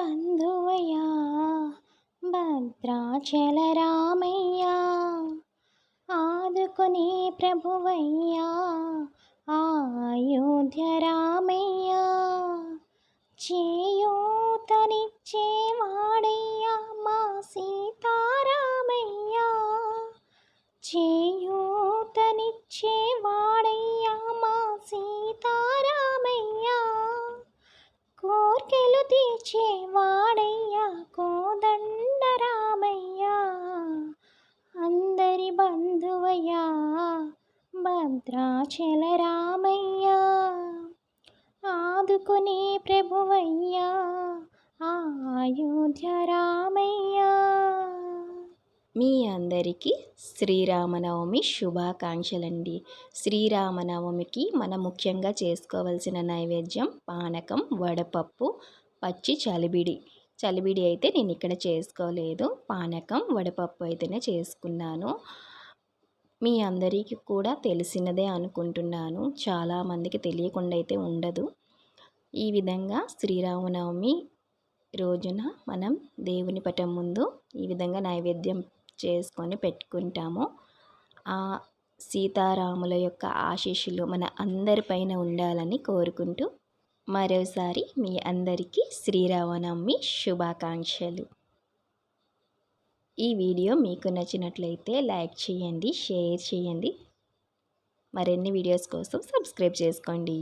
బంధువయ్యా భద్రాచల రామయ్యా ఆదుకునే ప్రభువయ్యా ఆయోధ్య రామయ్యా చేయూతనిచ్చేవాడయ్యా మా సీతారామయ్యా చే భద్రాచల రామయ్యా. ఆదుకునే ప్రభువయ్యా. అయోధ్య రామయ్యా. మీ అందరికీ శ్రీరామనవమి శుభాకాంక్షలండి. శ్రీరామనవమికి మనం ముఖ్యంగా చేసుకోవాల్సిన నైవేద్యం పానకం వడపప్పు పచ్చి చలిబిడి. చలిబిడి అయితే నేను ఇక్కడ చేసుకోలేదు. పానకం వడపప్పు అయితేనే చేసుకున్నాను. మీ అందరికీ కూడా తెలిసినదే అనుకుంటున్నాను. చాలామందికి తెలియకుండా అయితే ఉండదు. ఈ విధంగా శ్రీరామనవమి రోజున మనం దేవుని పటం ముందు ఈ విధంగా నైవేద్యం చేసుకొని పెట్టుకుంటాము. ఆ సీతారాముల యొక్క ఆశీస్సులు మన అందరిపైన ఉండాలని కోరుకుంటూ మరోసారి మీ అందరికీ శ్రీరామనవమి శుభాకాంక్షలు. ఈ వీడియో మీకు నచ్చినట్లయితే లైక్ చేయండి షేర్ చేయండి. మరిన్ని వీడియోస్ కోసం సబ్స్క్రైబ్ చేసుకోండి.